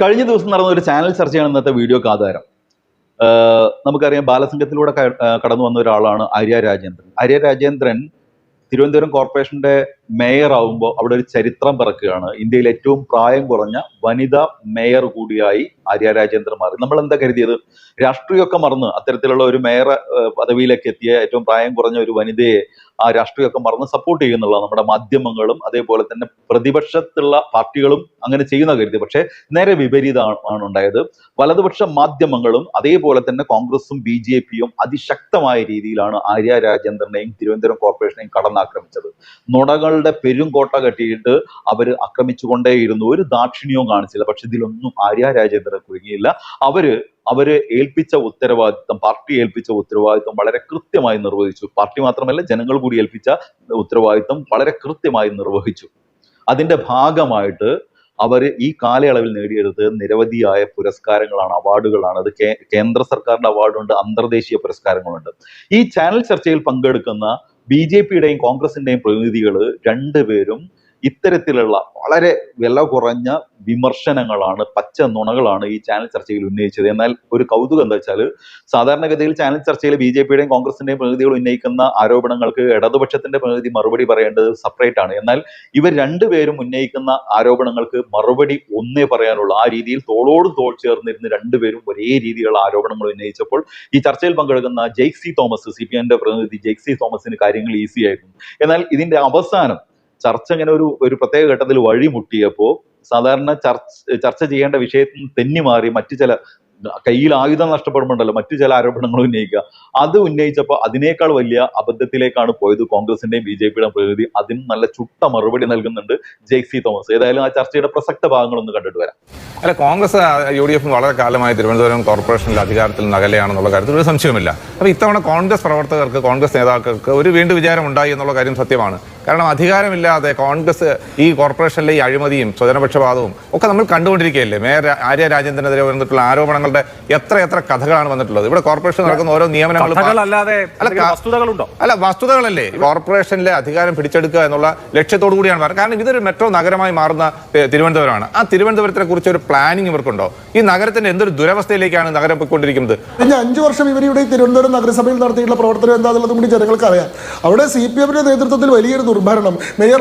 കഴിഞ്ഞ ദിവസം നടന്ന ഒരു ചാനൽ ചർച്ചയാണ് ഇന്നത്തെ വീഡിയോക്ക് ആധാരം. നമുക്കറിയാം ബാലസംഘത്തിലൂടെ കടന്നു വന്ന ഒരാളാണ് ആര്യ രാജേന്ദ്രൻ. ആര്യ രാജേന്ദ്രൻ തിരുവനന്തപുരം കോർപ്പറേഷന്റെ മേയർ ആവുമ്പോൾ അവിടെ ഒരു ചരിത്രം പിറക്കുകയാണ്. ഇന്ത്യയിൽ ഏറ്റവും പ്രായം കുറഞ്ഞ വനിതാ മേയർ കൂടിയായി ആര്യ രാജേന്ദ്രൻ മാറി. നമ്മൾ എന്താ കരുതിയത്? രാഷ്ട്രീയമൊക്കെ മറന്ന് അത്തരത്തിലുള്ള ഒരു മേയർ പദവിയിലേക്ക് എത്തിയ ഏറ്റവും പ്രായം കുറഞ്ഞ ഒരു വനിതയെ ആ രാഷ്ട്രീയമൊക്കെ മറന്ന് സപ്പോർട്ട് ചെയ്യുന്നുള്ള നമ്മുടെ മാധ്യമങ്ങളും അതേപോലെ തന്നെ പ്രതിപക്ഷത്തുള്ള പാർട്ടികളും അങ്ങനെ ചെയ്യുന്ന കരുതി. പക്ഷേ നേരെ വിപരീതമാണ് ഉണ്ടായത്. വലതുപക്ഷ മാധ്യമങ്ങളും അതേപോലെ തന്നെ കോൺഗ്രസും ബി ജെ പിയും അതിശക്തമായ രീതിയിലാണ് ആര്യ രാജേന്ദ്രനെയും തിരുവനന്തപുരം കോർപ്പറേഷനെയും കടന്നാക്രമിച്ചത്. നുണകളുടെ പെരുങ്കോട്ട കെട്ടിയിട്ട് അവർ ആക്രമിച്ചുകൊണ്ടേയിരുന്നു. ഒരു ദാക്ഷിണ്യവും കാണിച്ചില്ല. പക്ഷെ ഇതിലൊന്നും ആര്യ രാജേന്ദ്രൻ കുരുങ്ങിയില്ല. അവർ അവർ ഏൽപ്പിച്ച ഉത്തരവാദിത്തം പാർട്ടി ഏൽപ്പിച്ച ഉത്തരവാദിത്തം വളരെ കൃത്യമായി നിർവഹിച്ചു. പാർട്ടി മാത്രമല്ല ജനങ്ങൾ കൂടി ഏൽപ്പിച്ച ഉത്തരവാദിത്തം വളരെ കൃത്യമായി നിർവഹിച്ചു. അതിന്റെ ഭാഗമായിട്ട് അവർ ഈ കാലയളവിൽ നേടിയെടുത്ത് നിരവധിയായ പുരസ്കാരങ്ങളാണ് അവാർഡുകളാണ്. അത് കേന്ദ്ര സർക്കാരിന്റെ അവാർഡുണ്ട് അന്തർദേശീയ പുരസ്കാരങ്ങളുണ്ട്. ഈ ചാനൽ ചർച്ചയിൽ പങ്കെടുക്കുന്ന ബി ജെ പിയുടെയും കോൺഗ്രസിന്റെയും പ്രതിനിധികൾ രണ്ടുപേരും ഇത്തരത്തിലുള്ള വളരെ വില കുറഞ്ഞ വിമർശനങ്ങളാണ് പച്ച നുണകളാണ് ഈ ചാനൽ ചർച്ചയിൽ ഉന്നയിച്ചത്. എന്നാൽ ഒരു കൗതുകം എന്താ വെച്ചാൽ സാധാരണഗതിയിൽ ചാനൽ ചർച്ചയിൽ ബി ജെ പിയുടെയും കോൺഗ്രസിന്റെയും പ്രതിനിധികൾ ഉന്നയിക്കുന്ന ആരോപണങ്ങൾക്ക് ഇടതുപക്ഷത്തിന്റെ പ്രതിനിധി മറുപടി പറയേണ്ടത് സെപ്പറേറ്റ് ആണ്. എന്നാൽ ഇവർ രണ്ടുപേരും ഉന്നയിക്കുന്ന ആരോപണങ്ങൾക്ക് മറുപടി ഒന്നേ പറയാനുള്ളൂ. ആ രീതിയിൽ തോളോട് തോൾ ചേർന്നിരുന്ന് രണ്ടുപേരും ഒരേ രീതിയിലുള്ള ആരോപണങ്ങൾ ഉന്നയിച്ചപ്പോൾ ഈ ചർച്ചയിൽ പങ്കെടുക്കുന്ന ജെയ്സി തോമസ് സി പി എമ്മിന്റെ പ്രതിനിധി ജെയ്സി തോമസിന് കാര്യങ്ങൾ ഈസി ആയിരുന്നു. എന്നാൽ ഇതിന്റെ അവസാനം ചർച്ച ഇങ്ങനെ ഒരു ഒരു പ്രത്യേക ഘട്ടത്തിൽ വഴിമുട്ടിയപ്പോൾ സാധാരണ ചർച്ച ചർച്ച ചെയ്യേണ്ട വിഷയത്തിൽ തെന്നി മാറി മറ്റു ചില കയ്യിൽ ആയുധം നഷ്ടപ്പെടുമ്പോണ്ടല്ലോ മറ്റു ചില ആരോപണങ്ങൾ ഉന്നയിക്കുക. അത് ഉന്നയിച്ചപ്പോൾ അതിനേക്കാൾ വലിയ അബദ്ധത്തിലേക്കാണ് പോയത് കോൺഗ്രസിന്റെയും ബി ജെ പിയുടെയും പ്രതിനിധി. അതിന് നല്ല ചുട്ട മറുപടി നൽകുന്നുണ്ട് ജെയ്സി തോമസ്. ഏതായാലും ആ ചർച്ചയുടെ പ്രസക്ത ഭാഗങ്ങളൊന്ന് കണ്ടിട്ട് വരാം. അല്ല കോൺഗ്രസ് യു ഡി എഫും വളരെ കാലമായി തിരുവനന്തപുരം കോർപ്പറേഷനിൽ അധികാരത്തിൽ നകലെയാണെന്നുള്ള കാര്യത്തിൽ ഒരു സംശയമില്ല അപ്പൊ ഇത്തവണ കോൺഗ്രസ് പ്രവർത്തകർക്ക് കോൺഗ്രസ് നേതാക്കൾക്ക് ഒരു വീണ്ടും വിചാരം ഉണ്ടായി എന്നുള്ള കാര്യം സത്യമാണ്. കാരണം അധികാരമില്ലാതെ കോൺഗ്രസ് ഈ കോർപ്പറേഷനിലെ ഈ അഴിമതിയും സ്വജനപക്ഷപാതവും ഒക്കെ നമ്മൾ കണ്ടുകൊണ്ടിരിക്കുകയല്ലേ? മേയർ ആര്യ രാജേന്ദ്രനെതിരെ വന്നിട്ടുള്ള ആരോപണങ്ങളുടെ എത്ര എത്ര കഥകളാണ് വന്നിട്ടുള്ളത്? ഇവിടെ കോർപ്പറേഷൻ നടക്കുന്ന ഓരോ നിയമനങ്ങളും അല്ല, വസ്തുതകളുണ്ടോ? അല്ല വസ്തുതകളല്ലേ? കോർപ്പറേഷനിലെ അധികാരം പിടിച്ചെടുക്കുക എന്നുള്ള ലക്ഷ്യത്തോടു കൂടിയാണ് പറഞ്ഞത് കാരണം ഇതൊരു മെട്രോ നഗരമായി മാറുന്ന തിരുവനന്തപുരമാണ്. ആ തിരുവനന്തപുരത്തിനെ കുറിച്ച് ഒരു പ്ലാനിങ് ഇവർക്കുണ്ടോ? ഈ നഗരത്തിന്റെ എന്തൊരു ദുരവസ്ഥയിലേക്കാണ് നഗരം പോയിക്കൊണ്ടിരിക്കുന്നത് കഴിഞ്ഞ അഞ്ചു വർഷം ഇവർ ഇവിടെ തിരുവനന്തപുരം നഗരസഭയിൽ നടത്തിയിട്ടുള്ള പ്രവർത്തനം എന്താണെന്നുള്ളതും കൂടി ജനങ്ങൾക്ക് അറിയാം അവിടെ സി പി എമ്മിന്റെ നേതൃത്വത്തിൽ വലിയൊരു ദുർഭരണം മേയർ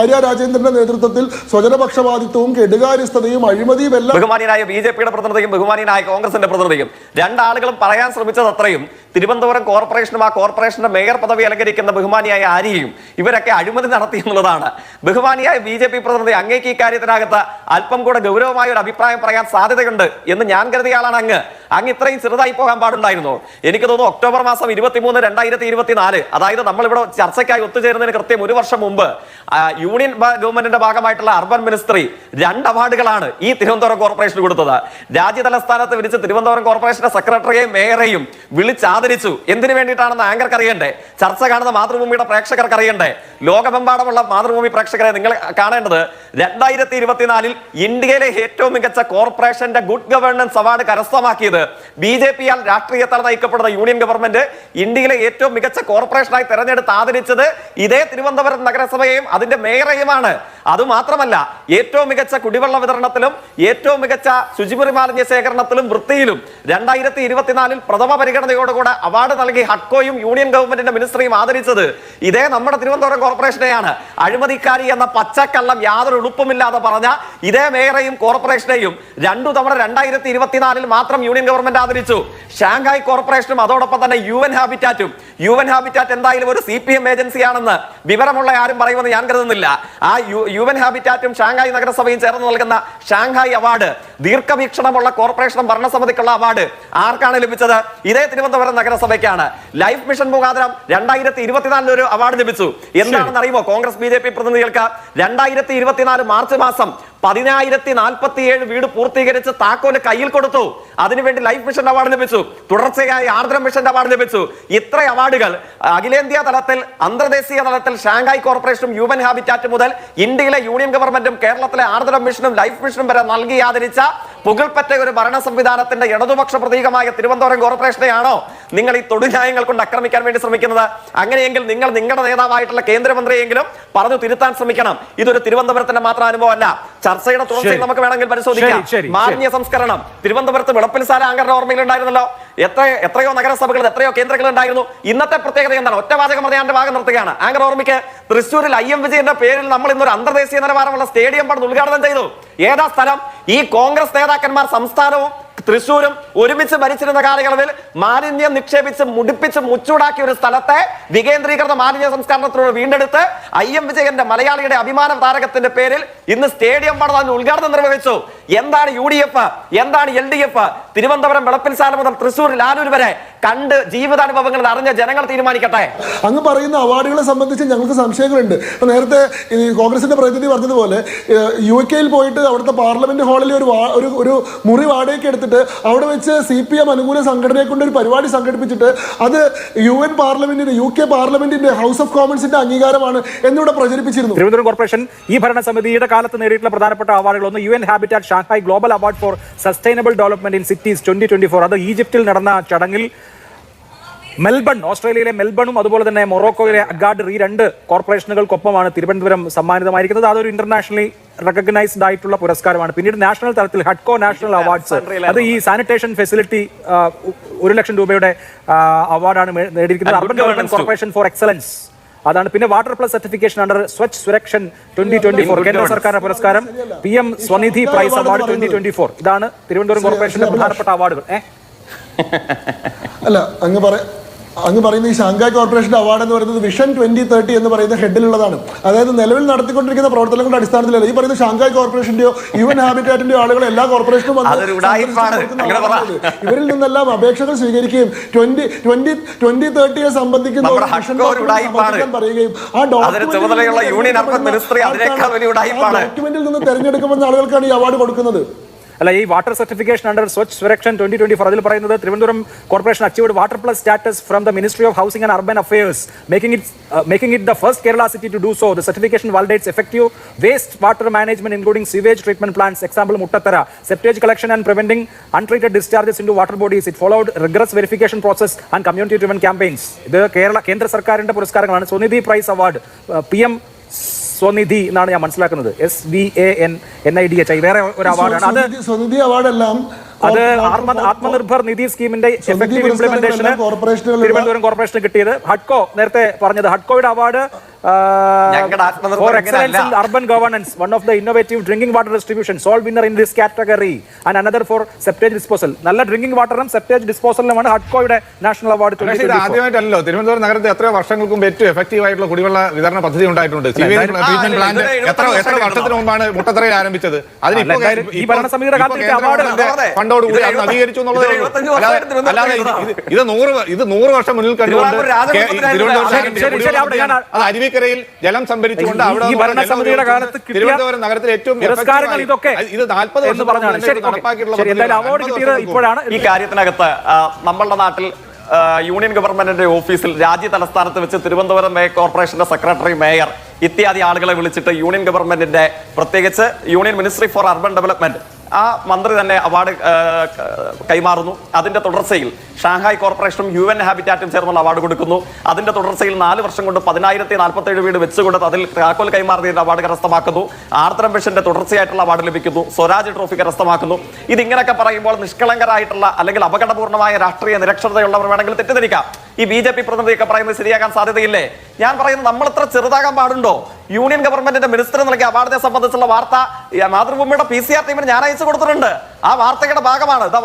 ആര്യ രാജേന്ദ്രന്റെ നേതൃത്വത്തിൽ സ്വജനപക്ഷപാതിത്വവും കെടുകാര്യസ്ഥതയും അഴിമതിയും എല്ലാം ബഹുമാനിയനായ ബി ജെ പിയുടെ പ്രതിനിധിയും ബഹുമാനിയായ കോൺഗ്രസിന്റെ പ്രതിനിധിയും. രണ്ടാളുകളും പറയാൻ ശ്രമിച്ചത് അത്രയും. തിരുവനന്തപുരം കോർപ്പറേഷനും ആ കോർപ്പറേഷന്റെ മേയർ പദവി അലങ്കരിക്കുന്ന ബഹുമാനിയായ ആര്യയും ഇവരൊക്കെ അഴിമതി നടത്തി എന്നുള്ളതാണ്. ബഹുമാനിയായ ബി ജെ പി പ്രതിനിധി അങ്ങേക്ക് ഈ കാര്യത്തിനകത്ത് അല്പം കൂടെ ഗൗരവമായ ഒരു അഭിപ്രായം പറയാൻ സാധ്യതയുണ്ട് എന്ന് ഞാൻ കരുതിയ ആളാണ് അങ്ങ്. അങ്ങ് ഇത്രയും ചെറുതായി പോകാൻ പാടുണ്ടായിരുന്നു. എനിക്ക് തോന്നുന്നു ഒക്ടോബർ മാസം ഇരുപത്തിമൂന്ന് രണ്ടായിരത്തി ഇരുപത്തിനാല് അതായത് നമ്മളിവിടെ ചർച്ചയ്ക്കായി ഒത്തുചേരുന്നതിന് കൃത്യം ഒരു വർഷം മുമ്പ് യൂണിയൻ ഗവൺമെന്റിന്റെ ഭാഗമായിട്ടുള്ള അർബൻ മിനിസ്ട്രി രണ്ട് അവാർഡുകളാണ് ഈ തിരുവനന്തപുരം കോർപ്പറേഷന് കൊടുത്തത്. രാജ്യതലസ്ഥാനത്ത് വിളിച്ച് തിരുവനന്തപുരം കോർപ്പറേഷന്റെ സെക്രട്ടറിയെയും മേയറെയും വിളിച്ചാദരിച്ചു എന്തിനു വേണ്ടിയിട്ടാണെന്ന് ആങ്കർക്ക് അറിയണ്ടേ? ചർച്ച കാണുന്ന മാതൃഭൂമിയുടെ പ്രേക്ഷകർക്ക് അറിയണ്ടേ? ലോകമെമ്പാടുമുള്ള മാതൃഭൂമി പ്രേക്ഷകരെ നിങ്ങൾ കാണേണ്ടത് രണ്ടായിരത്തി ഇരുപത്തിനാലിൽ ഇന്ത്യയിലെ ഏറ്റവും മികച്ച കോർപ്പറേഷന്റെ ഗുഡ് ഗവേണൻസ് അവാർഡ് കരസ്ഥമാക്കിയത് ബി ജെ പിയാൽ രാഷ്ട്രീയത്താൽ നയിക്കപ്പെടുന്ന യൂണിയൻ ഗവൺമെന്റ് ഇന്ത്യയിലെ ഏറ്റവും മികച്ച കോർപ്പറേഷനായി തെരഞ്ഞെടുത്ത് ആദരിച്ചത് ഇതേ തിരുവനന്തപുരം നഗരസഭയെയും അതിന്റെ മേയറെയുമാണ്. അതുമാത്രമല്ല ഏറ്റവും മികച്ച കുടിവെള്ള വിതരണത്തിലും ഏറ്റവും മികച്ച ശുചിമുറി മാലിന്യ ശേഖരണത്തിലും വൃത്തിയിലും രണ്ടായിരത്തി ഇരുപത്തിനാലിൽ പ്രഥമ പരിഗണനയോടുകൂടെ അവാർഡ് നൽകി ഹഡ്കോയും യൂണിയൻ ഗവൺമെന്റിന്റെ മിനിസ്ട്രിയും ആദരിച്ചത് ഇതേ നമ്മുടെ തിരുവനന്തപുരം കോർപ്പറേഷനെയാണ്. അഴിമതിക്കാരി എന്ന പച്ചക്കള്ളം യാതൊരു ഉളുപ്പുമില്ലാതെ പറഞ്ഞ ഇതേ മേയറെയും കോർപ്പറേഷനെയും രണ്ടു തവണ രണ്ടായിരത്തി ഇരുപത്തിനാലിൽ മാത്രം യൂണിയൻ ഗവൺമെന്റ് ആദരിച്ചു. ഷാങ്ഹായ് കോർപ്പറേഷനും അതോടൊപ്പം തന്നെ യു എൻ ഹാബിറ്റാറ്റും. യു എൻ ഹാബിറ്റാറ്റ് എന്തായാലും ഒരു സി പി എം ഏജൻസിയാണെന്ന് വിവരമുള്ള ആരും പറയുമെന്ന് ഞാൻ കരുതുന്നില്ല. ആ യു- എൻ ഹാബിറ്റാറ്റും ഷാങ്ഹായ് നഗരസഭയും ചേർന്ന് നൽകുന്ന ഷാങ്ഹായ് അവാർഡ് ദീർഘവീക്ഷണമുള്ള കോർപ്പറേഷൻ ഭരണസമിതിക്കുള്ള അവാർഡ് ആർക്കാണ് ലഭിച്ചത്? ഇതേ തിരുവനന്തപുരം നഗരസഭയ്ക്കാണ്. ലൈഫ് മിഷൻ മുഖാന്തരം രണ്ടായിരത്തി ഇരുപത്തിനാലിൽ ഒരു അവാർഡ് ലഭിച്ചു. എന്താണെന്ന് അറിയുമോ? കോൺഗ്രസ് ബി ജെ പി പ്രതിനിധികൾക്ക് രണ്ടായിരത്തി ഇരുപത്തിനാല് മാർച്ച് മാസം പതിനായിരത്തി നാൽപ്പത്തി ഏഴ് വീട് പൂർത്തീകരിച്ച് താക്കോൽ കയ്യിൽ കൊടുത്തു. അതിനുവേണ്ടി ലൈഫ് മിഷൻ അവാർഡ് ലഭിച്ചു. തുടർച്ചയായി ആർദ്രം മിഷൻ അവാർഡ് ലഭിച്ചു. ഇത്ര അവാർഡുകൾ അഖിലേന്ത്യാ തലത്തിൽ അന്തർദേശീയ തലത്തിൽ ഷാങ്ഹായ് കോർപ്പറേഷനും ഹ്യൂമൻ ഹാബിറ്റാറ്റ് മുതൽ ഇന്ത്യയിലെ യൂണിയൻ ഗവൺമെന്റും കേരളത്തിലെ ആർദ്രം മിഷനും ലൈഫ് മിഷനും വരെ നൽകി ആദരിച്ച പുകൾപ്പറ്റ ഒരു ഭരണ സംവിധാനത്തിന്റെ ഇടതുപക്ഷ പ്രതീകമായ തിരുവനന്തപുരം കോർപ്പറേഷനെയാണോ നിങ്ങൾ ഈ തൊടുന്യായങ്ങൾ കൊണ്ട് ആക്രമിക്കാൻ വേണ്ടി ശ്രമിക്കുന്നത്? അങ്ങനെയെങ്കിൽ നിങ്ങൾ നിങ്ങളുടെ നേതാവായിട്ടുള്ള കേന്ദ്രമന്ത്രിയെങ്കിലും പറഞ്ഞു തിരുത്താൻ ശ്രമിക്കണം. ഇതൊരു തിരുവനന്തപുരത്തിന്റെ മാത്രം അനുഭവമല്ല. ചർച്ചയുടെ തുടർച്ചയിൽ നമുക്ക് വേണമെങ്കിൽ പരിശോധിക്കാം. മാന്യ സംസ്കരണം മാലിന്യ സംസ്കരണം. തിരുവനന്തപുരത്ത് വിളപ്പിൽസാര ആങ്കറിന്റെ ഓർമ്മയിലുണ്ടായിരുന്നല്ലോ. എത്ര എത്രയോ നഗരസഭകൾ എത്രയോ കേന്ദ്രങ്ങൾ ഉണ്ടായിരുന്നു ഇന്നത്തെ പ്രത്യേകത എന്താണ്? ഒറ്റ വാചകം പറഞ്ഞ എന്റെ ഭാഗം നിർത്തുകയാണ്. ആങ്കർ ഓർമ്മയ്ക്ക് തൃശ്ശൂരിൽ ഐ എം വിജയന്റെ പേരിൽ നമ്മൾ ഇന്നൊരു അന്തർദേശീയ നിലവാരമുള്ള സ്റ്റേഡിയം പണിത് ഉദ്ഘാടനം ചെയ്തു. ഏതാ സ്ഥലം? ഈ കോൺഗ്രസ് നേതാക്കന്മാർ സംസ്ഥാനവും തൃശ്ശൂരും ഒരുമിച്ച് ഭരിച്ചിരുന്ന കാലയളവിൽ മാലിന്യം നിക്ഷേപിച്ച് മുടിപ്പിച്ച് മുച്ചൂടാക്കിയ ഒരു സ്ഥലത്തെ വികേന്ദ്രീകൃത മാലിന്യ സംസ്കരണത്തിലൂടെ വീണ്ടെടുത്ത് ഐ എം വിജയന്റെ മലയാളിയുടെ അഭിമാന താരകത്തിന്റെ പേരിൽ ഇന്ന് സ്റ്റേഡിയം പണിത് അതിന് ഉദ്ഘാടനം നിർവഹിച്ചു. എന്താണ് യു ഡി എഫ് എന്താണ് L D F Thiruvananthapuram Vilappilsala മുതൽ തൃശ്ശൂർ ലാലൂർ വരെ കണ്ട് ജീവിതാനുഭവങ്ങൾ അറിഞ്ഞ ജനങ്ങൾ തീരുമാനിക്കട്ടെ. അങ്ങ് പറയുന്ന അവാർഡുകളെ സംബന്ധിച്ച് ഞങ്ങൾക്ക് സംശയങ്ങളുണ്ട്. നേരത്തെ കോൺഗ്രസിന്റെ പ്രതിനിധി പറഞ്ഞതുപോലെ യു കെയിൽ പോയിട്ട് അവിടുത്തെ പാർലമെന്റ് ഹാളിൽ ഒരു ഒരു ഒരു മുറി വാടകയ്ക്ക് എടുത്തിട്ട് അവിടെ വെച്ച് സി പി എം അനുകൂല സംഘടനയെ കൊണ്ട് ഒരു പരിപാടി സംഘടിപ്പിച്ചിട്ട് അത് യു എൻ പാർലമെന്റിന്റെ യു കെ പാർലമെന്റിന്റെ ഹൗസ് ഓഫ് കോമൺസിന്റെ അംഗീകാരമാണ് എന്നിവിടെ പ്രചരിപ്പിച്ചിരുന്നു. തിരുവനന്തപുരം കോർപ്പറേഷൻ ഈ ഭരണസമിതിയുടെ കാലത്ത് നേടിയിട്ടുള്ള പ്രധാനപ്പെട്ട അവാർഡുകൾ ഒന്ന് U N habitat Shanghai global award for sustainable development in cities twenty അത് ഈജിപ്തിൽ നടന്ന ചടങ്ങിൽ മെൽബൺ ഓസ്ട്രേലിയയിലെ മെൽബണും അതുപോലെ തന്നെ മൊറോക്കോയിലെ അഗാഡ് ഈ രണ്ട് കോർപ്പറേഷനുകൾക്കൊപ്പമാണ് തിരുവനന്തപുരം സമ്മാനിതമായിരിക്കുന്നത്. അതൊരു ഇന്റർനാഷണലി റെക്കഗ്നൈസ്ഡ് ആയിട്ടുള്ള പുരസ്കാരമാണ്. പിന്നീട് നാഷണൽ തലത്തിൽ ഹഡ്കോ നാഷണൽ അവാർഡ്സ് അത് ഈ സാനിറ്റേഷൻ ഫെസിലിറ്റി ഒരു ലക്ഷം രൂപയുടെ അവാർഡാണ് നേടിയിരിക്കുന്നത്. Urban development corporation for excellence അതാണ്. പിന്നെ water plus certification under Swachh Survekshan twenty twenty four കേന്ദ്ര. സർക്കാരിന്റെ പുരസ്കാരം. P M SVANidhi prize award twenty twenty four ഇതാണ് തിരുവനന്തപുരം കോർപ്പറേഷന്റെ പ്രധാനപ്പെട്ട അവാർഡുകൾ ഏഹ് അല്ല അങ്ങ് പറ അങ്ങ് പറയുന്ന ഈ ഷാങ്കായ് കോർപ്പറേഷന്റെ അവാർഡ് എന്ന് പറയുന്നത് വിഷൻ ട്വന്റി തേർട്ടി എന്ന് പറയുന്ന ഹെഡിലുള്ളതാണ്. അതായത് നിലവിൽ നടത്തിക്കൊണ്ടിരിക്കുന്ന പ്രവർത്തനങ്ങളുടെ അടിസ്ഥാനത്തിലല്ല. ഈ പറയുന്ന ഷാങ്കായ് കോർപ്പറേഷന്റെയോ യുവൻ ഹാബിറ്റാറ്റിന്റെയോ ആളുകൾ എല്ലാ കോർപ്പറേഷനും ഇവരിൽ നിന്നെല്ലാം അപേക്ഷകൾ സ്വീകരിക്കുകയും ട്വന്റി ട്വന്റി ട്വന്റി തേർട്ടിയെ സംബന്ധിക്കുന്ന പറയുകയും. ആ ഡോക്യുമെന്റിൽ നിന്ന് തെരഞ്ഞെടുക്കുമെന്ന ആളുകൾക്കാണ് ഈ അവാർഡ് കൊടുക്കുന്നത്. അല്ല ഈ water certification under Swachh Survekshan twenty twenty four അതിൽ പറയുന്നത് Thiruvananthapuram corporation achieved water plus status from the ministry of housing and urban affairs making it making it the first Kerala city to do so the certification validates effective waste water management including sewage treatment plants example Muttathara septage collection and preventing untreated discharges in water bodies it followed rigorous verification process and community driven campaigns ഇത് കേരള കേന്ദ്ര സർക്കാരിന്റെ പുരസ്കാരങ്ങളാണ്. Svanidhi prize award P M Svanidhi എന്നാണ് ഞാൻ മനസ്സിലാക്കുന്നത്. S V N N I D H I വേറെ ഒരു അവാർഡാണ്. അത് സ്വനിധി അവാർഡെല്ലാം അത് ആത്മ ആത്മനിർഭർ നിധി സ്കീമിന്റെ എഫക്റ്റീവ് ഇംപ്ലിമെന്റേഷൻ ഇംപ്ലിമെന്റേഷന് തിരുവനന്തപുരം കോർപ്പറേഷന് കിട്ടിയത്. ഹഡ്കോ നേരത്തെ പറഞ്ഞത് ഹഡ്കോയുടെ അവാർഡ് ഞങ്ങളുടെ Atmanirbhar for excellence in urban governance one of the innovative drinking water distribution sole winner in this category and another for septage disposal നല്ല ഡ്രിങ്കിംഗ് വാട്ടറും സെപ്റ്റേജ് ഡിസ്പോസലിനുമാണ് ഹഡ്കോയുടെ നാഷണൽ അവാർഡ് ആദ്യമായിട്ടല്ലോ തിരുവനന്തപുരം നഗരത്തിൽ എത്ര വർഷങ്ങൾക്ക് മുമ്പ് ഏറ്റവും എഫക്റ്റീവ് ആയിട്ടുള്ള കുടിവെള്ള വിതരണ പദ്ധതി ഉണ്ടായിട്ടുണ്ട്. ട്രീറ്റ്മെന്റ് പ്ലാന്റ് എത്ര എത്ര വർഷത്തിന് മുമ്പാണ് മുട്ടത്തറയിൽ ആരംഭിച്ചത്? അതിന് ഈ ഭരണസമിതിയുടെ കാലത്ത് കിട്ടിയ award ആണ്. ഫണ്ടോട് കൂടി അത് അംഗീകരിച്ചു നവീകരിച്ചു എന്നുള്ളതേ ഇത് അല്ലാതെ ഇത് നൂറ് ഇത് നൂറ് വർഷം മുന്നിൽ കണ്ടുകൊണ്ട് തിരുവനന്തപുരം അത് അരുവിക്കരയിൽ ജലം സംഭരിച്ചുകൊണ്ട് ഈ- അവിടെ ഭരണസമിതിയുടെ കാലത്ത് തിരുവനന്തപുരം നഗരത്തിൽ ഏറ്റവും ഇത് നാൽപ്പത് എന്ന് പറഞ്ഞാണ്. നടപ്പാക്കിയിട്ടുള്ള എന്തായാലും അവാർഡ് കിട്ടിയത് വർഷം ഇപ്പോഴാണ്. ഈ കാര്യത്തിനകത്ത് നമ്മളുടെ നാട്ടിൽ യൂണിയൻ ഗവൺമെന്റിന്റെ ഓഫീസിൽ രാജ്യ തലസ്ഥാനത്ത് വെച്ച് തിരുവനന്തപുരം മേ കോർപ്പറേഷന്റെ സെക്രട്ടറി മേയർ ഇത്യാദി ആളുകളെ വിളിച്ചിട്ട് യൂണിയൻ ഗവൺമെന്റിന്റെ പ്രത്യേകിച്ച് union ministry for urban development ആ മന്ത്രി തന്നെ അവാർഡ് കൈമാറുന്നു. അതിന്റെ തുടർച്ചയിൽ ഷാങ്ഹായ് കോർപ്പറേഷനും യു എൻ ഹാബിറ്റാറ്റും ചേർന്നുള്ള അവാർഡ് കൊടുക്കുന്നു. അതിന്റെ തുടർച്ചയിൽ നാല് വർഷം കൊണ്ട് പതിനായിരത്തി നാൽപ്പത്തി ഏഴ് വീട് വെച്ചുകൊണ്ട് അതിൽ താക്കോൽ കൈമാറുന്നതിന്റെ അവാർഡ് കരസ്ഥമാക്കുന്നു. ആർദ്രം മിഷന്റെ തുടർച്ചയായിട്ടുള്ള അവാർഡ് ലഭിക്കുന്നു. സ്വരാജ് ട്രോഫി കരസ്ഥമാക്കുന്നു. ഇതിങ്ങനെയൊക്കെ പറയുമ്പോൾ നിഷ്കളങ്കരായിട്ടുള്ള അല്ലെങ്കിൽ അപകടപൂർണമായ രാഷ്ട്രീയ നിരക്ഷരതയുള്ളവർ വേണമെങ്കിൽ തെറ്റിദ്ധരിക്കാം. ഈ ബി ജെ പി പ്രതിനിധിയൊക്കെ പറയുന്നത് ശരിയാകാൻ സാധ്യതയില്ലേ? ഞാൻ പറയുന്നത് നമ്മൾ ഇത്ര ചെറുതാകാൻ പാടുണ്ടോ? യൂണിയൻ ഗവൺമെന്റിന്റെ മിനിസ്റ്റർ നൽകിയ അവാർഡിനെ സംബന്ധിച്ചുള്ള വാർത്ത മാതൃഭൂമിയുടെ പി സി ആർ ടീമിന് ഞാൻ അയച്ചു കൊടുത്തിട്ടുണ്ട്. ആ വാർത്തയുടെ ഭാഗമാണ്. The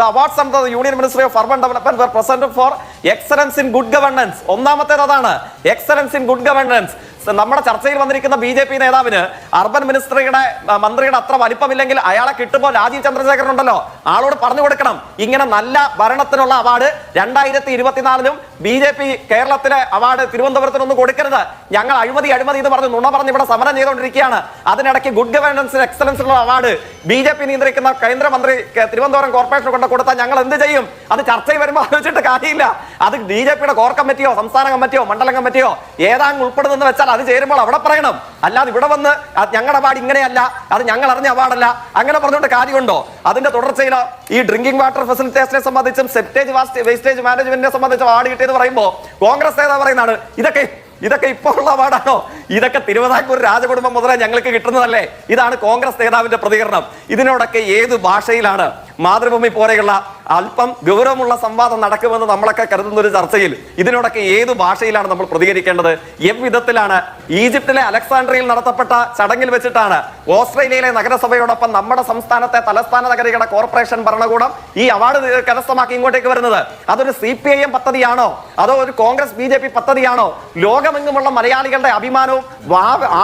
the union ministry of urban development presented for excellence in good governance ഒന്നാമത്തേത് അതാണ്. എക്സലൻസ് ഇൻ ഗുഡ് ഗവർണൻസ് നമ്മുടെ ചർച്ചയിൽ വന്നിരിക്കുന്ന ബി ജെ പി നേതാവിന് അർബൻ മിനിസ്ട്രിയുടെ ആ, മന്ത്രിയുടെ അത്ര വലിപ്പമില്ലെങ്കിൽ അയാളെ കിട്ടുമ്പോൾ രാജീവ് ചന്ദ്രശേഖരൻ ഉണ്ടല്ലോ. ആളോട് പറഞ്ഞു കൊടുക്കണം. ഇങ്ങനെ നല്ല ഭരണത്തിനുള്ള അവാർഡ് രണ്ടായിരത്തി ഇരുപത്തിനാലിലും ബി ജെ പി കേരളത്തിലെ അവാർഡ് തിരുവനന്തപുരത്തിനൊന്നും കൊടുക്കരുത്. ഞങ്ങൾ അഴിമതി അഴിമതി എന്ന് പറഞ്ഞ് നുണ പറഞ്ഞ് ഇവിടെ സമരം ചെയ്തുകൊണ്ടിരിക്കുകയാണ്. അതിനിടയ്ക്ക് ഗുഡ് ഗവർണൻസ് എക്സലൻസ് ഉള്ള അവാർഡ് ബി ജെ പി നിയന്ത്രിക്കുന്ന കേന്ദ്രമന്ത്രി തിരുവനന്തപുരം കോർപ്പറേഷൻ കൊണ്ട് കൊടുത്താൽ ഞങ്ങൾ എന്ത് ചെയ്യും? അത് ചർച്ചയിൽ വരുമ്പോൾ ആലോചിച്ചിട്ട് കാര്യമില്ല. അത് ബി ജെ പിയുടെ കോർ കമ്മിറ്റിയോ സംസ്ഥാന കമ്മിറ്റിയോ മണ്ഡലം കമ്മിറ്റിയോ ഏതാണ്ട് ഉൾപ്പെടുന്നെന്ന് വെച്ചാൽ അത് ചേരുമ്പോൾ അവിടെ പറയണം. അല്ലാതെ ഇവിടെ വന്ന് ഞങ്ങളുടെ അവാർഡ് ഇങ്ങനെയല്ല അത് ഞങ്ങൾ അറിഞ്ഞ അവാർഡല്ല. അങ്ങനെ പറഞ്ഞുകൊണ്ട് കാര്യമുണ്ടോ? അതിന്റെ തുടർച്ചയിലോ ഈ ഡ്രിങ്കിംഗ് വാട്ടർ ഫെസിലിറ്റേഷനെ സംബന്ധിച്ചും സെപ്റ്റേജ് വേസ്റ്റേജ് മാനേജ്മെന്റിനെ സംബന്ധിച്ചും അവാർഡ് കിട്ടിയെന്ന് പറയുമ്പോൾ കോൺഗ്രസ് നേതാവ് പറയുന്നതാണ് ഇതൊക്കെ ഇതൊക്കെ ഇപ്പോൾ ഉള്ള അവാർഡാണോ? ഇതൊക്കെ തിരുവിതാംകൂർ രാജകുടുംബം മുതലേ ഞങ്ങൾക്ക് കിട്ടുന്നതല്ലേ? ഇതാണ് കോൺഗ്രസ് നേതാവിന്റെ പ്രതികരണം. ഇതിനോടൊക്കെ ഏത് ഭാഷയിലാണ്? മാതൃഭൂമി പോലെയുള്ള അല്പം ഗൗരവമുള്ള സംവാദം നടക്കുമെന്ന് നമ്മളൊക്കെ കരുതുന്ന ഒരു ചർച്ചയിൽ ഇതിനോടൊക്കെ ഏത് ഭാഷയിലാണ് നമ്മൾ പ്രതികരിക്കേണ്ടത്? എവിധത്തിലാണ് ഈജിപ്തിലെ അലക്സാണ്ട്രിയയിൽ നടത്തപ്പെട്ട ചടങ്ങിൽ വെച്ചിട്ടാണ് ഓസ്ട്രേലിയയിലെ നഗരസഭയോടൊപ്പം നമ്മുടെ സംസ്ഥാനത്തെ തലസ്ഥാന നഗരികളുടെ കോർപ്പറേഷൻ ഭരണകൂടം ഈ അവാർഡ് കരസ്ഥമാക്കി ഇങ്ങോട്ടേക്ക് വരുന്നത്. അതൊരു സി പി ഐ എം പദ്ധതിയാണോ? അതോ ഒരു കോൺഗ്രസ് ബി ജെ പി പദ്ധതിയാണോ? ലോകമെങ്ങുമുള്ള മലയാളികളുടെ അഭിമാനവും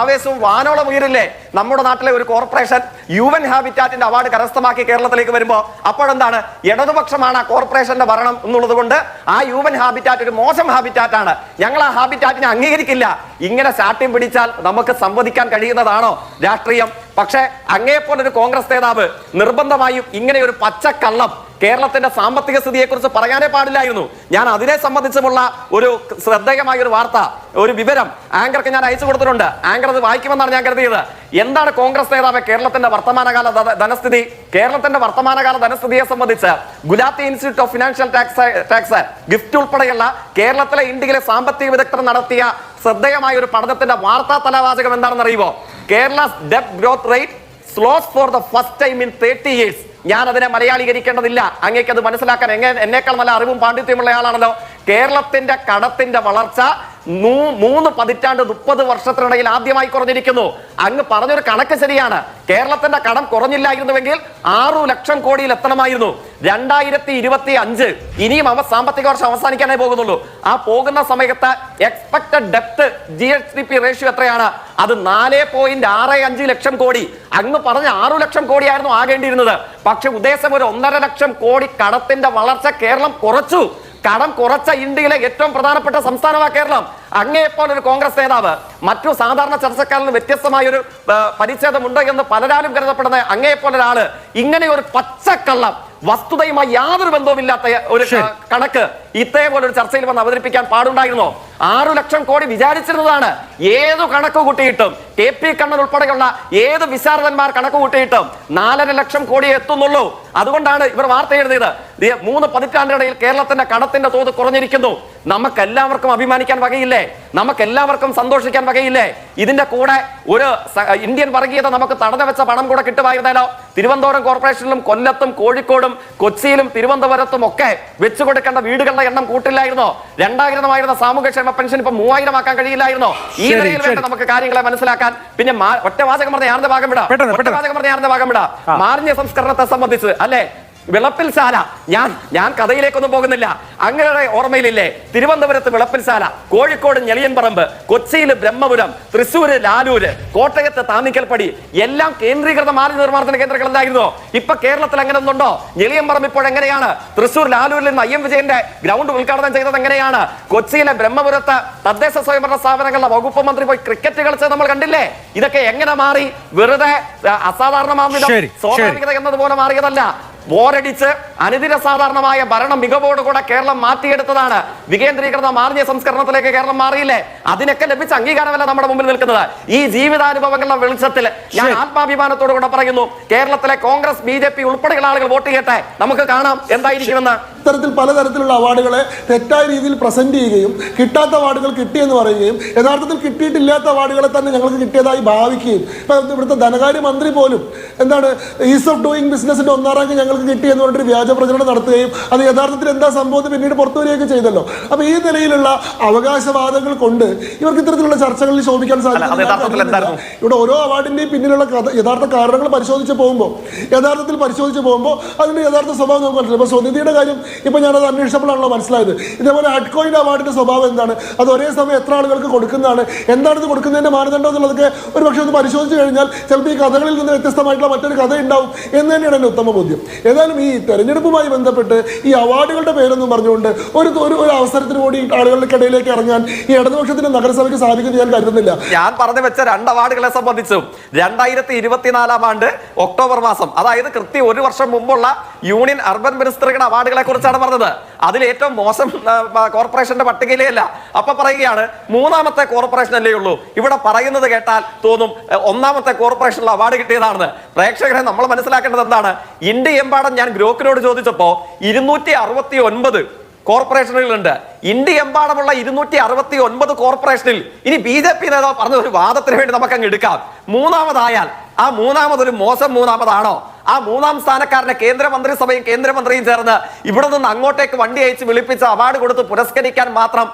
ആവേശവും വാനോളം ഉയരില്ലേ? നമ്മുടെ നാട്ടിലെ ഒരു കോർപ്പറേഷൻ യു എൻ ഹാബിറ്റാറ്റിന്റെ അവാർഡ് കരസ്ഥമാക്കി കേരളത്തിലേക്ക് വരുമ്പോൾ അപ്പോഴെന്താണ്? ഇടതുപക്ഷമാണ് ആ കോർപ്പറേഷന്റെ ഭരണം എന്നുള്ളത് കൊണ്ട് ആ ഹ്യൂമൻ ഹാബിറ്റാറ്റ് ഒരു മോശം ഹാബിറ്റാറ്റ് ആണ്. ഞങ്ങൾ ആ ഹാബിറ്റാറ്റിനെ അംഗീകരിക്കില്ല. ഇങ്ങനെ ശാഠ്യം പിടിച്ചാൽ നമുക്ക് സംവദിക്കാൻ കഴിയുന്നതാണോ? രാഷ്ട്രീയം. പക്ഷേ അങ്ങേപ്പോലൊരു കോൺഗ്രസ് നേതാവ് നിർബന്ധമായും ഇങ്ങനെ ഒരു പച്ചക്കള്ളം കേരളത്തിന്റെ സാമ്പത്തിക സ്ഥിതിയെക്കുറിച്ച് പറയാനേ പാടില്ലായിരുന്നു. ഞാൻ അതിനെ സംബന്ധിച്ചുമുള്ള ഒരു ശ്രദ്ധേയമായ ഒരു വാർത്ത ഒരു വിവരം ആങ്കർക്ക് ഞാൻ അയച്ചു കൊടുത്തിട്ടുണ്ട്. ആങ്കർ അത് വായിക്കുമെന്നാണ് ഞാൻ കരുതിയത്. എന്താണ് കോൺഗ്രസ് നേതാവ് കേരളത്തിന്റെ വർത്തമാനകാല ധനസ്ഥിതി? കേരളത്തിന്റെ വർത്തമാനകാല ധനസ്ഥിതിയെ സംബന്ധിച്ച് Gulati institute of financial tax tax gift ഉൾപ്പെടെയുള്ള കേരളത്തിലെ ഇന്ത്യയിലെ സാമ്പത്തിക വിദഗ്ധർ നടത്തിയ ശ്രദ്ധേയമായ ഒരു പഠനത്തിന്റെ വാർത്താ തലവാചകം എന്താണെന്ന് അറിയുമോ Kerala debt growth rate slows for the first time in thirty years ഞാൻ അതിനെ മലയാളീകരിക്കേണ്ടതില്ല. അങ്ങേക്ക് അത് മനസ്സിലാക്കാൻ എങ്ങനെ എന്നേക്കാൾ നല്ല അറിവും പാണ്ഡിത്യമുള്ള ആളാണല്ലോ. കേരളത്തിന്റെ കടത്തിന്റെ വളർച്ച മൂന്ന് പതിറ്റാണ്ട് മുപ്പത് വർഷത്തിനിടയിൽ ആദ്യമായി കുറഞ്ഞിരിക്കുന്നു. അങ്ങ് പറഞ്ഞൊരു കണക്ക് ശരിയാണ്. കേരളത്തിന്റെ കടം കുറഞ്ഞില്ലായിരുന്നുവെങ്കിൽ ആറു ലക്ഷം കോടിയിൽ എത്തണമായിരുന്നു. രണ്ടായിരത്തി ഇരുപത്തി അഞ്ച് ഇനിയും അവ സാമ്പത്തിക വർഷം അവസാനിക്കാനേ പോകുന്നുള്ളൂ. ആ പോകുന്ന സമയത്ത് expected depth G S D P ratio എത്രയാണ്? അത് നാല് പോയിന്റ് ആറ് അഞ്ച് ലക്ഷം കോടി. അങ്ങ് പറഞ്ഞ ആറു ലക്ഷം കോടിയായിരുന്നു ആകേണ്ടിയിരുന്നത്. പക്ഷെ ഉദ്ദേശം ഒരു ഒന്നര ലക്ഷം കോടി കടത്തിന്റെ വളർച്ച കേരളം കുറച്ചു. കടം കുറച്ച ഇന്ത്യയിലെ ഏറ്റവും പ്രധാനപ്പെട്ട സംസ്ഥാനമാണ് കേരളം. അങ്ങേപ്പോലെ ഒരു കോൺഗ്രസ് നേതാവ്. മറ്റു സാധാരണ ചർച്ചക്കാരിൽ നിന്ന് വ്യത്യസ്തമായ ഒരു പരിച്ഛേദമുണ്ട് എന്ന് പലരാലും കരുതപ്പെടുന്ന അങ്ങേപ്പോലെ ഒരാൾ ഇങ്ങനെ ഒരു പച്ചക്കള്ളം വസ്തുതയുമായി യാതൊരു ബന്ധവുമില്ലാത്ത ഒരു കണക്ക് ഇതേപോലെ ഒരു ചർച്ചയിൽ വന്ന് അവതരിപ്പിക്കാൻ പാടുണ്ടായിരുന്നോ? ആറു ലക്ഷം കോടി വിചാരിച്ചിരുന്നതാണ്. ഏതു കണക്ക് കൂട്ടിയിട്ടും കെ പി കണ്ണൻ ഉൾപ്പെടെയുള്ള ഏത് വിശാരദന്മാർ കണക്ക് കൂട്ടിയിട്ടും നാലര ലക്ഷം കോടി എത്തുന്നുള്ളൂ. അതുകൊണ്ടാണ് ഇവർ വാർത്ത എഴുതിയത്. മൂന്ന് പതിറ്റാണ്ടിനിടയിൽ കേരളത്തിന്റെ കടത്തിന്റെ തോത് കുറഞ്ഞിരിക്കുന്നു. നമുക്ക് എല്ലാവർക്കും അഭിമാനിക്കാൻ വകയില്ലേ? നമുക്ക് എല്ലാവർക്കും സന്തോഷിക്കാൻ വകയില്ലേ? ഇതിന്റെ കൂടെ ഒരു ഇന്ത്യൻ വർഗീയത നമുക്ക് തടഞ്ഞു വെച്ച പണം കൂടെ കിട്ടുമായിരുന്നല്ലോ തിരുവനന്തപുരം കോർപ്പറേഷനിലും കൊല്ലത്തും കോഴിക്കോടും കൊച്ചിയിലും തിരുവനന്തപുരത്തും ഒക്കെ വെച്ചു കൊടുക്കേണ്ട വീടുകളുടെ എണ്ണം കൂട്ടില്ലായിരുന്നോ? രണ്ടായിരമായിരുന്ന സാമൂഹ്യക്ഷേമ പെൻഷൻ ഇപ്പൊ മൂവായിരം ആക്കാൻ കഴിയില്ലായിരുന്നോ? ഈ നിലയിൽ വേണ്ട നമുക്ക് കാര്യങ്ങളെ മനസ്സിലാക്കാൻ. പിന്നെ ഒറ്റ വാചകം പറഞ്ഞ ഭാഗം വിടാം. ഒറ്റ വാചകം പറഞ്ഞ ഭാഗം വിടാം. മാലിന്യ സംസ്കരണത്തെ സംബന്ധിച്ച് അല്ലെ? വിളപ്പിൽശാല ഞാൻ ഞാൻ കഥയിലേക്കൊന്നും പോകുന്നില്ല. അങ്ങയുടെ ഓർമ്മയിലില്ലേ? തിരുവനന്തപുരത്ത് വിളപ്പിൽ സാല കോഴിക്കോട് ഞെളിയൻപറമ്പ് കൊച്ചിയിൽ ബ്രഹ്മപുരം തൃശ്ശൂര് ലാലൂര് കോട്ടയത്ത് താമിക്കൽപ്പടി എല്ലാം കേന്ദ്രീകൃത മാലിന്യ നിർമ്മാർജന കേന്ദ്രങ്ങൾ എന്തായിരുന്നോ ഇപ്പൊ കേരളത്തിൽ അങ്ങനെ ഒന്നുണ്ടോ ഞെളിയമ്പറമ്പ് ഇപ്പോൾ എങ്ങനെയാണ്? തൃശ്ശൂർ ലാലൂരിൽ നിന്ന് ഐ എം വിജയന്റെ ഗ്രൗണ്ട് ഉദ്ഘാടനം ചെയ്തത് എങ്ങനെയാണ്? കൊച്ചിയിലെ ബ്രഹ്മപുരത്ത് തദ്ദേശ സ്വയംഭരണ സ്ഥാപനങ്ങളുടെ വകുപ്പ് മന്ത്രി പോയി ക്രിക്കറ്റ് കളിച്ചത് നമ്മൾ കണ്ടില്ലേ? ഇതൊക്കെ എങ്ങനെ മാറി? വെറുതെ അസാധാരണമാകുന്നില്ല. സ്വാഭാവികത എന്നതുപോലെ മാറിയതല്ല. ബോരടിച്ച് അനിതിര സാധാരണമായ ഭരണ മികവോടുകൂടെ കേരളം മാറ്റിയെടുത്തതാണ്. വികേന്ദ്രീകൃത മാലിന്യ സംസ്കരണത്തിലേക്ക് കേരളം മാറിയില്ലേ? അതിനൊക്കെ ലഭിച്ച അംഗീകാരമല്ല നമ്മുടെ മുമ്പിൽ നിൽക്കുന്നത്. ഈ ജീവിതാനുഭവങ്ങളുടെ വെളിച്ചത്തിൽ ഞാൻ. ആത്മാഭിമാനത്തോടു കൂടെ പറയുന്നു കേരളത്തിലെ കോൺഗ്രസ് ബി ജെ പി ഉൾപ്പെടെയുള്ള ആളുകൾ വോട്ട് ചെയ്യട്ടെ? നമുക്ക് കാണാം എന്തായിരിക്കുമെന്ന്. ഇത്തരത്തിൽ പലതരത്തിലുള്ള അവാർഡുകളെ തെറ്റായ രീതിയിൽ പ്രസന്റ് ചെയ്യുകയും കിട്ടാത്ത അവാർഡുകൾ കിട്ടിയെന്ന് പറയുകയും യഥാർത്ഥത്തിൽ കിട്ടിയിട്ടില്ലാത്ത അവാർഡുകളെ തന്നെ ഞങ്ങൾക്ക് കിട്ടിയതായി ഭാവിക്കുകയും. ഇപ്പൊ ഇവിടുത്തെ ധനകാര്യ മന്ത്രി പോലും എന്താണ് ഈസ് ഓഫ് ഡൂയിങ് ബിസിനസിന്റെ ഒന്നാം റാങ്ക് ഞങ്ങൾക്ക് കിട്ടിയെന്ന് പറഞ്ഞിട്ട് വ്യാജ പ്രചരണം നടത്തുകയും അത് യഥാർത്ഥത്തിൽ എന്താ സംഭവം പിന്നീട് പുറത്തു വരികയൊക്കെ ചെയ്തല്ലോ. അപ്പൊ ഈ നിലയിലുള്ള അവകാശവാദങ്ങൾ കൊണ്ട് ഇവർക്ക് ഇത്തരത്തിലുള്ള ചർച്ചകളിൽ ശോഭിക്കാൻ സാധിക്കില്ല? ഇവിടെ ഓരോ അവാർഡിന്റെയും പിന്നിലുള്ള കഥ- യഥാർത്ഥ കാരണങ്ങൾ പരിശോധിച്ച് പോകുമ്പോൾ യഥാർത്ഥത്തിൽ പരിശോധിച്ച് പോകുമ്പോൾ അതിന്റെ യഥാർത്ഥ സ്വഭാവം നമുക്ക് മനസ്സിലായി. ഇപ്പൊ സ്വനിധിയുടെ കാര്യം ഇപ്പൊ ഞാനത് അന്വേഷിച്ചപ്പോഴാണല്ലോ മനസ്സിലായത്. ഇതേപോലെ ഹഡ്കോയിൻ അവാർഡിന്റെ സ്വഭാവം എന്താണ്? അത് ഒരേ സമയം എത്ര ആളുകൾക്ക് കൊടുക്കുന്നതാണ്? എന്താണ് ഇത് കൊടുക്കുന്നതിന്റെ മാനദണ്ഡം എന്നുള്ളതൊക്കെ ഒരു പക്ഷേ ഒന്ന് പരിശോധിച്ച് കഴിഞ്ഞാൽ ചിലപ്പോൾ ഈ കഥകളിൽ നിന്ന് വ്യത്യസ്തമായിട്ടുള്ള മറ്റൊരു കഥ ഉണ്ടാവും എന്ന് തന്നെയാണ് എന്റെ ഉത്തമ ബോധ്യം. ഏതായാലും ഈ തെരഞ്ഞെടുപ്പുമായി ബന്ധപ്പെട്ട് ഈ അവാർഡുകളുടെ പേരൊന്നും പറഞ്ഞുകൊണ്ട് ഒരു ഒരു അവസരത്തിന് കൂടി ആളുകൾക്കിടയിലേക്ക് ഇറങ്ങാൻ ഈ ഇടതുപക്ഷത്തിന്റെ നഗരസഭയ്ക്ക് സാധിക്കുമെന്ന് ഞാൻ കരുതുന്നില്ല. ഞാൻ പറഞ്ഞു വെച്ച രണ്ട് അവാർഡുകളെ സംബന്ധിച്ചും. രണ്ടായിരത്തി ഇരുപത്തിനാലാം ആണ്ട് ഒക്ടോബർ മാസം അതായത് കൃത്യം ഒരു വർഷം മുമ്പുള്ള യൂണിയൻ അർബൻ മിനിസ്റ്ററുടെ അവാർഡുകളെ കുറിച്ചാണ് പറഞ്ഞത്. അതിൽ ഏറ്റവും മോശം കോർപ്പറേഷന്റെ പട്ടികയിലേ അല്ല. അപ്പൊ പറയുകയാണ് മൂന്നാമത്തെ കോർപ്പറേഷൻ അല്ലേ ഉള്ളൂ? ഇവിടെ പറയുന്നത് കേട്ടാൽ തോന്നും ഒന്നാമത്തെ കോർപ്പറേഷനിൽ അവാർഡ് കിട്ടിയതാണെന്ന്. പ്രേക്ഷകരെ നമ്മൾ മനസ്സിലാക്കേണ്ടത് എന്താണ്? ഇന്ത്യ എമ്പാടം ഞാൻ ഗ്രോക്കിനോട് ചോദിച്ചപ്പോ ഇരുന്നൂറ്റി അറുപത്തി ഒൻപത് കോർപ്പറേഷനുകളുണ്ട്. ഇന്ത്യ എമ്പാടുമുള്ള ഇരുന്നൂറ്റി അറുപത്തി ഒൻപത് കോർപ്പറേഷനിൽ ഇനി ബി ജെ പി നേതാവ് പറഞ്ഞ ഒരു വാദത്തിന് വേണ്ടി നമുക്ക് അങ്ങ് എടുക്കാം. മൂന്നാമതായാൽ ആ മൂന്നാമതൊരു മോശം മൂന്നാമതാണോ? ആ മൂന്നാം സ്ഥാനക്കാരനെ കേന്ദ്രമന്ത്രിസഭയും കേന്ദ്രമന്ത്രിയും ചേർന്ന് ഇവിടെ നിന്ന് അങ്ങോട്ടേക്ക് വണ്ടി അയച്ച് വിളിപ്പിച്ച് അവാർഡ് കൊടുത്ത് പുരസ്കരിക്കാൻ മാത്രം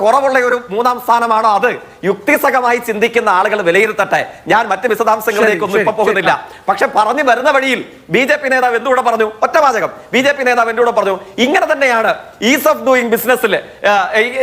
കുറവുള്ള ഒരു മൂന്നാം സ്ഥാനമാണോ അത്? യുക്തിസഹമായി ചിന്തിക്കുന്ന ആളുകൾ വിലയിരുത്തട്ടെ. ഞാൻ മറ്റ് വിശദാംശങ്ങളിലേക്കൊന്നും ഇപ്പൊ പോകുന്നില്ല. പക്ഷെ പറഞ്ഞു വരുന്ന വഴിയിൽ ബി ജെ പി നേതാവ് എന്തുകൂടെ പറഞ്ഞു? ഒറ്റവാചകം ബി ജെ പി നേതാവ് എന്തുകൂടെ പറഞ്ഞു? ഇങ്ങനെ തന്നെയാണ് ഈസ് ഓഫ് ഡൂയിങ് ബിസിനസ്സിൽ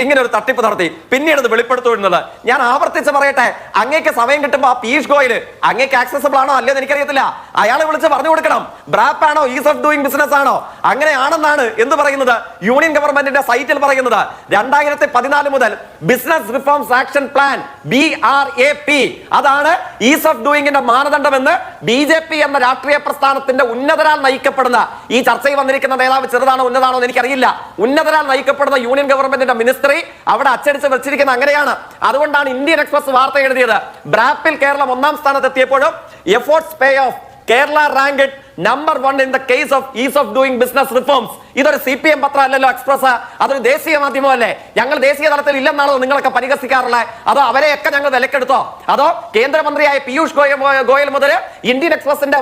ഇങ്ങനെ ഒരു തട്ടിപ്പ് നടത്തി. പിന്നീട് അത് വെളിപ്പെടുത്തുന്നത്. ഞാൻ ആവർത്തിച്ച് പറയട്ടെ. അങ്ങേക്ക് സമയം കിട്ടുമ്പോൾ ആ പീയൂഷ് ഗോയൽ അങ്ങേക്ക് ആക്സസബിൾ ആണോ അല്ലെന്ന് എനിക്കറിയത്തില്ല. അയാളെ വിളിച്ച് പറഞ്ഞു കൊടുക്കണം. ബ്രാപ്പ് ആണോ? ഈസ് ഓഫ് ഡൂയിങ് ബിസിനസ് ആണോ അങ്ങനെയാണെന്നാണ് എന്ന് പറയുന്നത്? യൂണിയൻ ഗവൺമെന്റിന്റെ സൈറ്റിൽ പറയുന്നത്. രണ്ടായിരത്തി പതിനാല് മുതൽ business reforms action plan B R A P. അതാണ് ഈസ് ഓഫ് ഡൂയിങ്ങിന്റെ മാനദണ്ഡമെന്ന് ബി ജെ പി എന്ന രാഷ്ട്രീയ പ്രസ്ഥാനത്തിന്റെ ഉന്നതരാൽ നയിക്കപ്പെടുന്ന ഈ ചർച്ചയിൽ വന്നിരിക്കുന്ന നേതാവ് ചെറുതാണോ ഉന്നതാണോ എന്ന് എനിക്കറിയില്ല. ഉന്നതരാൽ നയിക്കപ്പെടുന്ന യൂണിയൻ ഗവൺമെന്റിന്റെ മിനിസ്ട്രി അവിടെ അച്ചടിച്ച് വെച്ചിരിക്കുന്ന അങ്ങനെയാണ്. അതുകൊണ്ടാണ് ഇന്ത്യൻ എക്സ്പ്രസ് വാർത്ത എഴുതിയത്. ബ്രാപ്പിൽ കേരളം ഒന്നാം സ്ഥാനത്തെത്തിയപ്പോഴും efforts pay off Kerala rank number one in the case of ease of doing business reforms ഇതൊരു സി പി എം പത്രം അല്ലല്ലോ എക്സ്പ്രസ് അതൊരു ദേശീയ മാധ്യമമല്ലേ? ഞങ്ങൾ ദേശീയ തലത്തിൽ ഇല്ലെന്നാണോ നിങ്ങളൊക്കെ പരിഹസിക്കാറുള്ളത് അതോ അവരെയൊക്കെ ഞങ്ങൾ വിലക്കെടുത്തോ? അതോ കേന്ദ്രമന്ത്രിയായ പീയൂഷ് ഗോയൽ ഗോയൽ മുതൽ ഇന്ത്യൻ എക്സ്പ്രസിന്റെ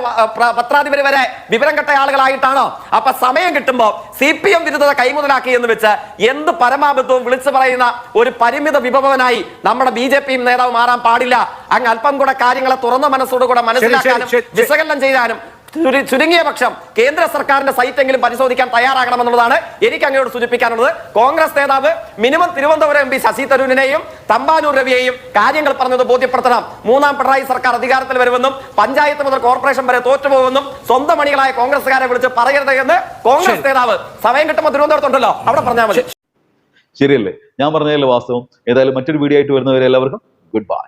പത്രാധിപർ വരെ വിവരം കെട്ട ആളുകളായിട്ടാണോ? അപ്പൊ സമയം കിട്ടുമ്പോൾ സി പി എം വിരുദ്ധത കൈമുതലാക്കി എന്ന് വെച്ച് എന്ത് പരമാബദ്ധവും വിളിച്ചു പറയുന്ന ഒരു പരിമിത വിഭവനായി നമ്മുടെ ബി ജെ പി നേതാവ് മാറാൻ പാടില്ല. അങ്ങ് അല്പം കൂടെ കാര്യങ്ങളെ തുറന്ന മനസ്സോടുകൂടെ മനസ്സിലാക്കാനും. വിശകലനം ചെയ്യാനും ചുരുങ്ങിയ പക്ഷം കേന്ദ്ര സർക്കാരിന്റെ സൈറ്റെങ്കിലും പരിശോധിക്കാൻ തയ്യാറാകണമെന്നുള്ളതാണ് എനിക്ക് അങ്ങോട്ട് സൂചിപ്പിക്കാനുള്ളത്. കോൺഗ്രസ് നേതാവ് minimum Thiruvananthapuram M P Shashi തരൂരിനെയും Thampanoor രവിയെയും കാര്യങ്ങൾ പറഞ്ഞത് ബോധ്യപ്പെടുത്തണം. മൂന്നാം പിണറായി സർക്കാർ അധികാരത്തിൽ വരുമെന്നും പഞ്ചായത്ത് മുതൽ കോർപ്പറേഷൻ വരെ തോറ്റുപോകുമെന്നും സ്വന്തം മണികളായ കോൺഗ്രസ്സുകാരെ വിളിച്ച് പറയരുത് എന്ന് കോൺഗ്രസ് നേതാവ് സമയം കിട്ടുമ്പോൾ തിരുവനന്തപുരത്തുണ്ടല്ലോ. അവിടെ പറഞ്ഞാൽ മതി. ശരിയല്ലേ? ഞാൻ പറഞ്ഞതല്ലേ വാസ്തവം. ഏതായാലും മറ്റൊരു വീഡിയോ ആയിട്ട് വരുന്നവരെ എല്ലാവർക്കും ഗുഡ് ബൈ.